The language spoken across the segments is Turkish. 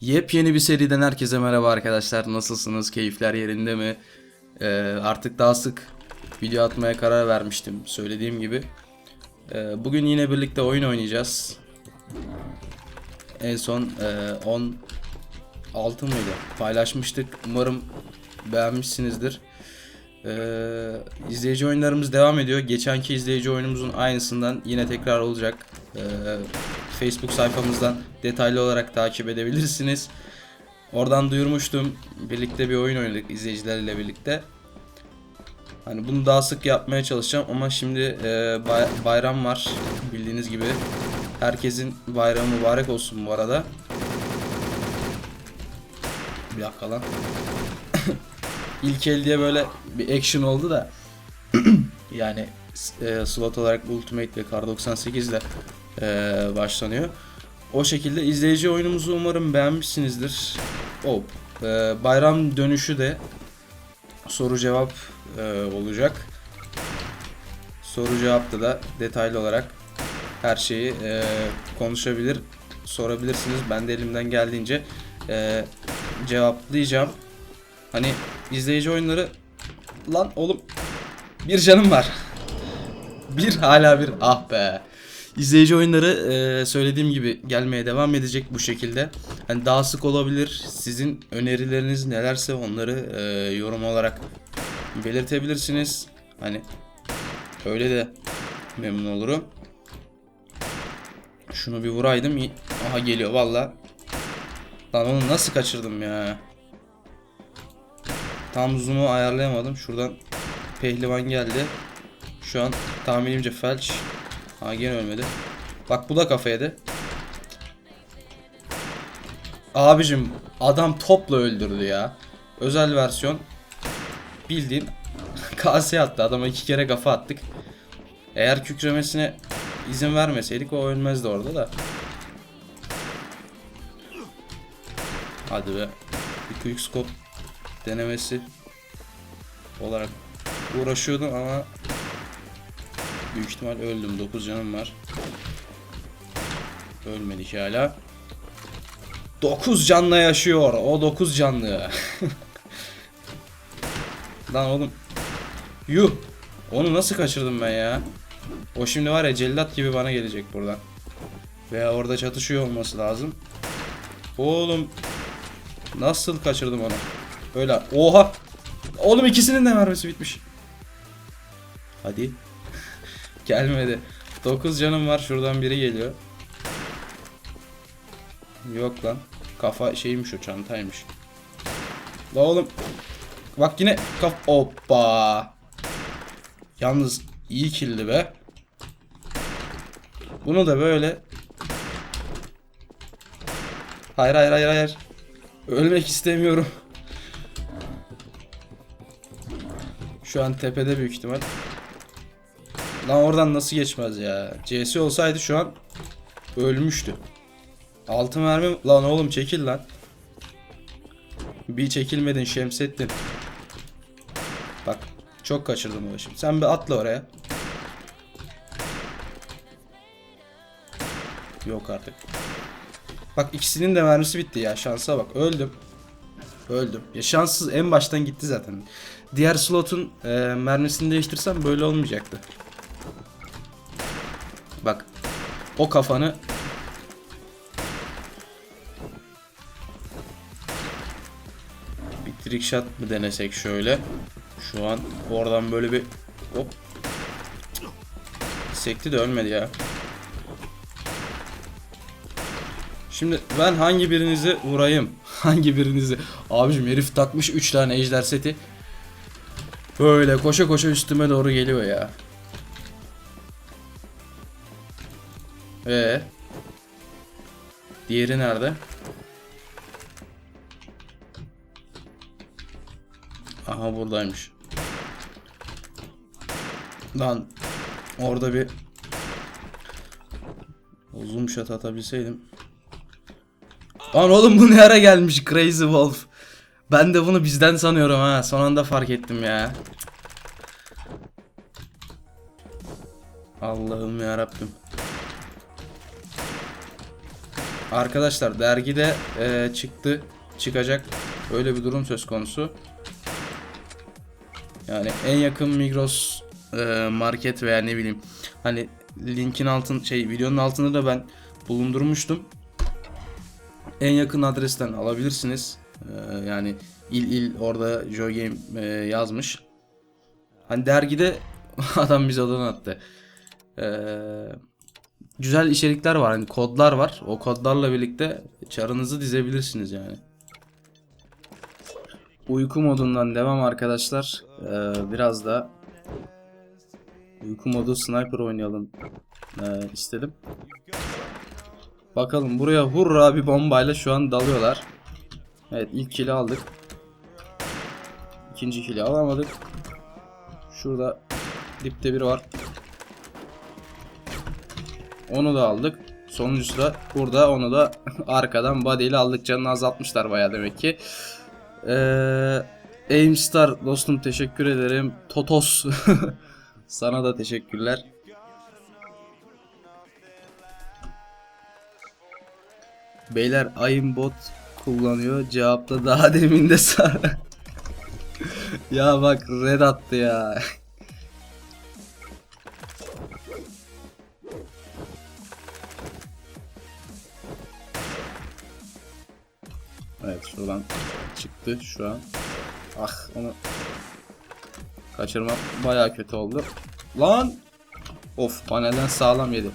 Yepyeni bir seriden herkese merhaba arkadaşlar. Nasılsınız? Keyifler yerinde mi? Ee, artık daha sık video atmaya karar vermiştim. Söylediğim gibi. Ee, bugün yine birlikte oyun oynayacağız. En son e, 16 mıydı? Paylaşmıştık. Umarım beğenmişsinizdir. Ee, izleyici oyunlarımız devam ediyor. Geçenki izleyici oyunumuzun aynısından yine tekrar olacak. Ee, Facebook sayfamızdan detaylı olarak takip edebilirsiniz. Oradan duyurmuştum. Birlikte bir oyun oynadık izleyicilerle birlikte. Hani bunu daha sık yapmaya çalışacağım ama şimdi e, bay- bayram var bildiğiniz gibi. Herkesin bayramı mübarek olsun bu arada. Bir dakika lan. İlk el diye böyle bir action oldu da yani e, slot olarak Ultimate ve Kar 98 ile e, başlanıyor. O şekilde izleyici oyunumuzu umarım beğenmişsinizdir. Hop. E, bayram dönüşü de soru cevap e, olacak. Soru cevapta da detaylı olarak her şeyi e, konuşabilir, sorabilirsiniz. Ben de elimden geldiğince e, cevaplayacağım. Hani izleyici oyunları lan oğlum bir canım var. Bir hala bir ah be. İzleyici oyunları e, söylediğim gibi gelmeye devam edecek bu şekilde. Hani daha sık olabilir. Sizin önerileriniz nelerse onları e, yorum olarak belirtebilirsiniz. Hani öyle de memnun olurum. Şunu bir vuraydım. Aha geliyor valla. Lan onu nasıl kaçırdım ya? Tam zoom'u ayarlayamadım. Şuradan pehlivan geldi. Şu an tahminimce felç. Ha gene ölmedi. Bak bu da kafa yedi. Abicim adam topla öldürdü ya. Özel versiyon. Bildiğin kase attı. Adama iki kere kafa attık. Eğer kükremesine izin vermeseydik o ölmezdi orada da. Hadi be. Bir quick scope denemesi olarak uğraşıyordum ama büyük ihtimal öldüm. 9 canım var. Ölmedik hala. 9 canla yaşıyor. O 9 canlı. Lan oğlum. Yuh. Onu nasıl kaçırdım ben ya? O şimdi var ya cellat gibi bana gelecek buradan. Veya orada çatışıyor olması lazım. Oğlum. Nasıl kaçırdım onu? Öyle. Oha. Oğlum ikisinin de mermisi bitmiş. Hadi. Gelmedi. 9 canım var. Şuradan biri geliyor. Yok lan. Kafa şeymiş o çantaymış. La oğlum. Bak yine kaf... Hoppa. Yalnız iyi kildi be. Bunu da böyle. Hayır hayır hayır hayır. Ölmek istemiyorum. Şu an tepede büyük ihtimal. Lan oradan nasıl geçmez ya? CS olsaydı şu an ölmüştü. Altı mermi lan oğlum çekil lan. Bir çekilmedin Şemsettin. Bak çok kaçırdım o şimdi. Sen bir atla oraya. Yok artık. Bak ikisinin de mermisi bitti ya. Şansa bak. Öldüm. Öldüm. Ya şanssız en baştan gitti zaten. Diğer slotun e, mermisini değiştirsem böyle olmayacaktı. Bak. O kafanı bir trick shot mı denesek şöyle. Şu an oradan böyle bir hop. Sekti de ölmedi ya. Şimdi ben hangi birinizi vurayım? Hangi birinizi? Abicim herif takmış 3 tane ejder seti. Böyle koşa koşa üstüme doğru geliyor ya. Ee. Diğeri nerede? Aha buradaymış. Lan orada bir uzun shot atabilseydim. Lan oğlum bu ne ara gelmiş Crazy Wolf. Ben de bunu bizden sanıyorum ha. Son anda fark ettim ya. Allah'ım ya Rabbim. arkadaşlar dergide e, çıktı çıkacak öyle bir durum söz konusu. Yani en yakın Migros e, market veya ne bileyim hani linkin altın şey videonun altında da ben bulundurmuştum. En yakın adresten alabilirsiniz. E, yani il il orada Joy Game e, yazmış. Hani dergide adam bize odan attı. E, güzel içerikler var. Hani kodlar var. O kodlarla birlikte çarınızı dizebilirsiniz yani. Uyku modundan devam arkadaşlar. Ee, biraz da uyku modu sniper oynayalım ee, istedim. Bakalım buraya hurra bir bombayla şu an dalıyorlar. Evet ilk kill'i aldık. İkinci kill'i alamadık. Şurada dipte biri var. Onu da aldık. Sonuncusu da burada onu da arkadan body ile aldık. Canını azaltmışlar bayağı demek ki. Ee, Aimstar dostum teşekkür ederim. Totos sana da teşekkürler. Beyler aimbot kullanıyor. Cevapta daha demin de ya bak red attı ya. Evet şuradan çıktı şu an. Ah onu kaçırmak baya kötü oldu. Lan! Of panelden sağlam yedi.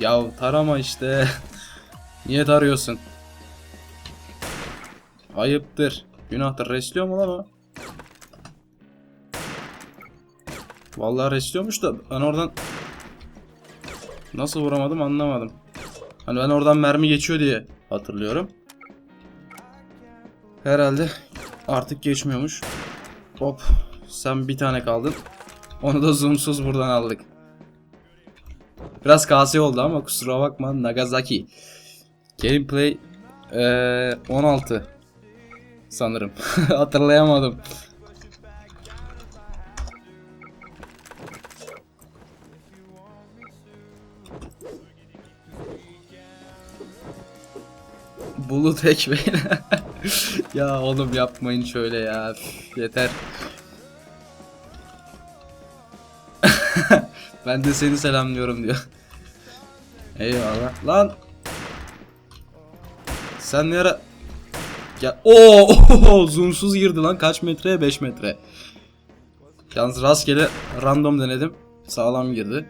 Ya tarama işte. Niye tarıyorsun? Ayıptır. Günahtır. Resliyor mu lan o? Vallahi resliyormuş da ben oradan nasıl vuramadım anlamadım. Hani ben oradan mermi geçiyor diye hatırlıyorum. Herhalde artık geçmiyormuş. Hop sen bir tane kaldın. Onu da zoomsuz buradan aldık. Biraz kase oldu ama kusura bakma Nagasaki. Gameplay eee 16 sanırım. Hatırlayamadım. Bulut ekmeği. ya oğlum yapmayın şöyle ya. Üf, yeter. Ben de seni selamlıyorum diyor. Eyvallah. Lan. Sen ne ara... Ya oo zoomsuz girdi lan kaç metreye 5 metre. Yalnız rastgele random denedim. Sağlam girdi.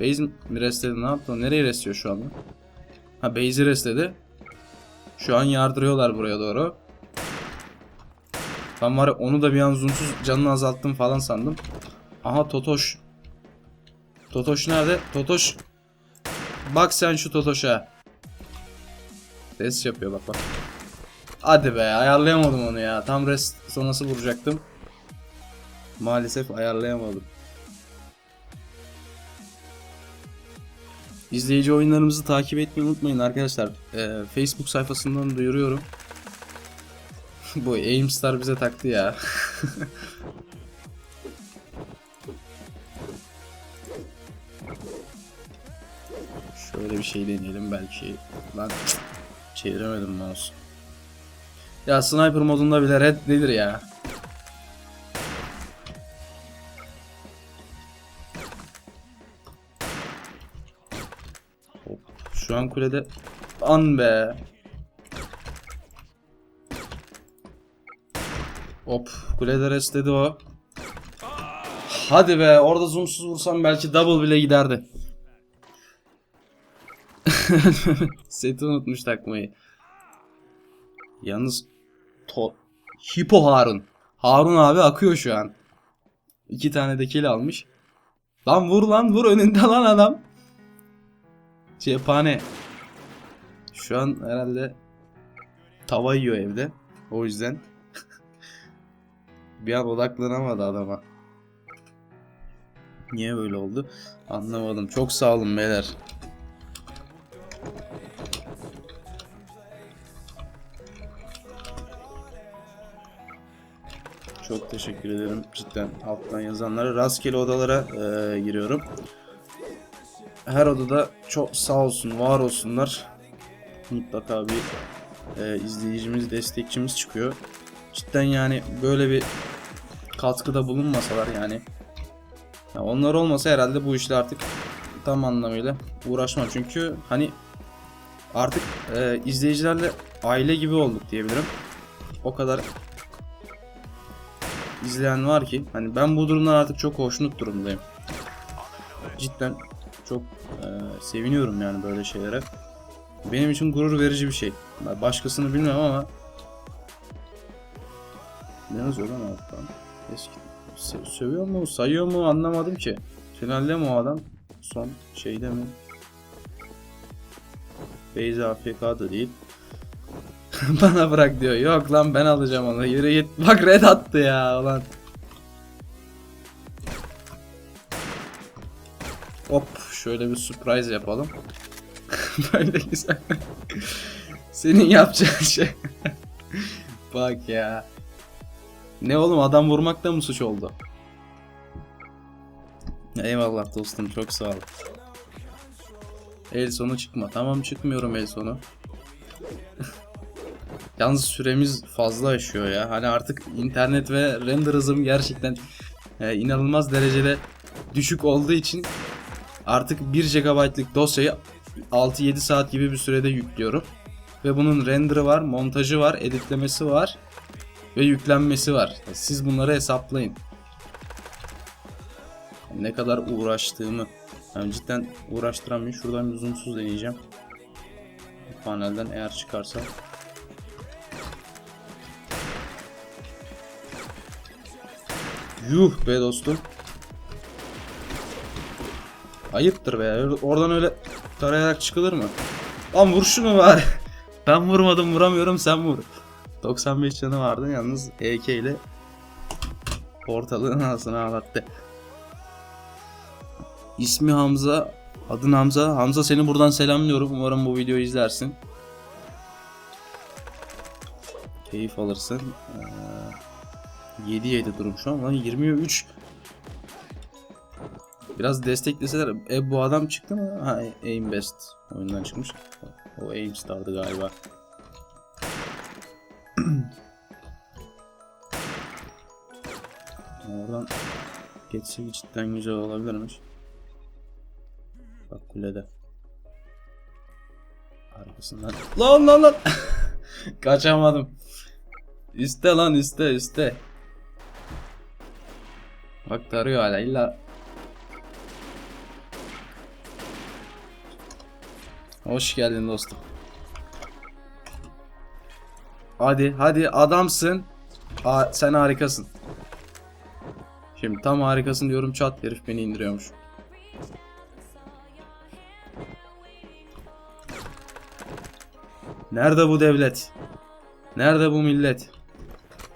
Base mi restledi ne yaptı? Nereye restliyor şu anda? Ha base'i restledi. Şu an yardırıyorlar buraya doğru. Ben var ya onu da bir an zoomsuz canını azalttım falan sandım. Aha Totoş. Totoş nerede? Totoş. Bak sen şu Totoş'a. Ses yapıyor bak bak. Hadi be ayarlayamadım onu ya. Tam rest sonrası vuracaktım. Maalesef ayarlayamadım. İzleyici oyunlarımızı takip etmeyi unutmayın arkadaşlar. Ee, Facebook sayfasından duyuruyorum. Bu Aimstar bize taktı ya. Şöyle bir şey deneyelim belki. Lan çeviremedim mouse. Ya sniper modunda bile red nedir ya? Hop, Şu an kulede an be. Hop kulede restledi o. Hadi be orada zoomsuz vursam belki double bile giderdi. Seti unutmuş takmayı. Yalnız to Hipo Harun. Harun abi akıyor şu an. İki tane de kill almış. Lan vur lan vur önünde lan adam. Cephane. Şu an herhalde tava yiyor evde. O yüzden bir an odaklanamadı adama. Niye böyle oldu? Anlamadım. Çok sağ olun beyler. Çok teşekkür ederim cidden alttan yazanlara. Rastgele odalara e, giriyorum. Her odada çok sağ olsun, var olsunlar. Mutlaka bir e, izleyicimiz, destekçimiz çıkıyor. Cidden yani böyle bir katkıda bulunmasalar yani. Ya onlar olmasa herhalde bu işle artık tam anlamıyla uğraşmam. Çünkü hani artık e, izleyicilerle aile gibi olduk diyebilirim. O kadar izleyen var ki hani ben bu durumdan artık çok hoşnut durumdayım. Cidden çok e, seviniyorum yani böyle şeylere. Benim için gurur verici bir şey. Başkasını bilmem ama ne yazıyor lan alttan? Sövüyor mu, sayıyor mu anlamadım ki. Finalde mi o adam? Son şeyde mi? Beyza AFK'da değil. Bana bırak diyor. Yok lan ben alacağım onu. Yürü git. Bak red attı ya lan. Hop şöyle bir surprise yapalım. Böyle güzel. Senin yapacağın şey. Bak ya. Ne oğlum adam vurmak da mı suç oldu? Eyvallah dostum çok sağ ol. El sonu çıkma. Tamam çıkmıyorum el sonu. Yalnız süremiz fazla aşıyor ya. Hani artık internet ve render hızım gerçekten e, inanılmaz derecede düşük olduğu için artık 1 GB'lık dosyayı 6-7 saat gibi bir sürede yüklüyorum. Ve bunun render'ı var, montajı var, editlemesi var ve yüklenmesi var. Siz bunları hesaplayın. Ne kadar uğraştığımı. Yani cidden uğraştıran şuradan bir zoomsuz deneyeceğim. Panelden eğer çıkarsa. Yuh be dostum. Ayıptır be. Oradan öyle tarayarak çıkılır mı? Lan vur şunu bari. Ben vurmadım vuramıyorum sen vur. 95 canı vardı yalnız EK ile ortalığın ağzını ağlattı. İsmi Hamza, adın Hamza. Hamza seni buradan selamlıyorum. Umarım bu videoyu izlersin. Keyif alırsın. Ee, 7-7 durum şu an. Lan 23 Biraz destekleseler. E bu adam çıktı mı? Ha Aim Best oyundan çıkmış. O Aim Star'dı galiba. Oradan geçse cidden güzel olabilirmiş. Bak kulede. Arkasından. Lan lan lan. Kaçamadım. Üste lan üste üste. Bak tarıyor hala illa. Hoş geldin dostum. Hadi hadi adamsın. Aa, sen harikasın. Şimdi tam harikasın diyorum çat herif beni indiriyormuş. Nerede bu devlet? Nerede bu millet?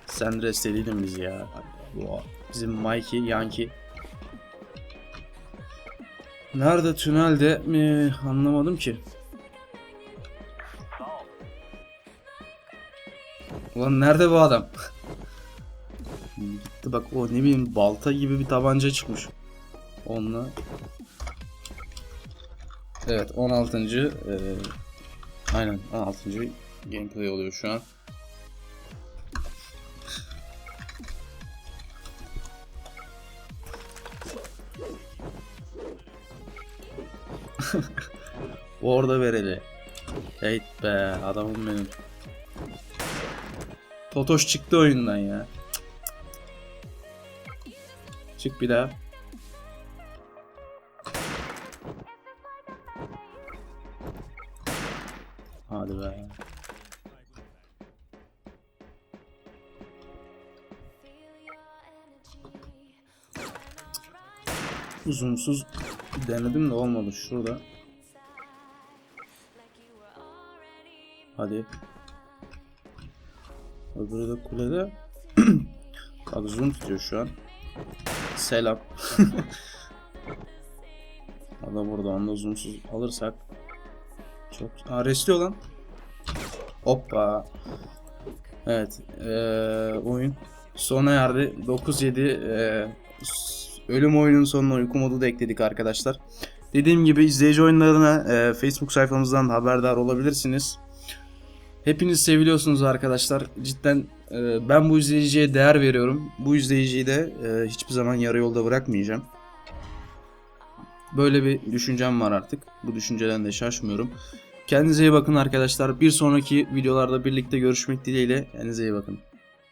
Sen restledin bizi ya. Bizim Mikey, Yankee. Nerede tünelde mi anlamadım ki. Ulan nerede bu adam? Gitti bak o ne bileyim balta gibi bir tabanca çıkmış. Onunla. Evet 16. eee, aynen 16. gameplay oluyor şu an. Orada vereli. Hey be adamım benim. Totoş çıktı oyundan ya. Çık bir daha. Hadi be. Uzunsuz denedim de olmadı şurada. Hadi. Öbürü de kulede. Zoom tutuyor şu an. Selam. o da burada onu da zoomsuz alırsak. Çok... Aa restliyor lan. Hoppa. Evet. Ee, oyun sona erdi. 9-7 e, s- ölüm oyunun sonuna uyku modu da ekledik arkadaşlar. Dediğim gibi izleyici oyunlarına e, Facebook sayfamızdan haberdar olabilirsiniz. Hepiniz seviliyorsunuz arkadaşlar. Cidden e, ben bu izleyiciye değer veriyorum. Bu izleyiciyi de e, hiçbir zaman yarı yolda bırakmayacağım. Böyle bir düşüncem var artık. Bu düşünceden de şaşmıyorum. Kendinize iyi bakın arkadaşlar. Bir sonraki videolarda birlikte görüşmek dileğiyle. Kendinize iyi bakın.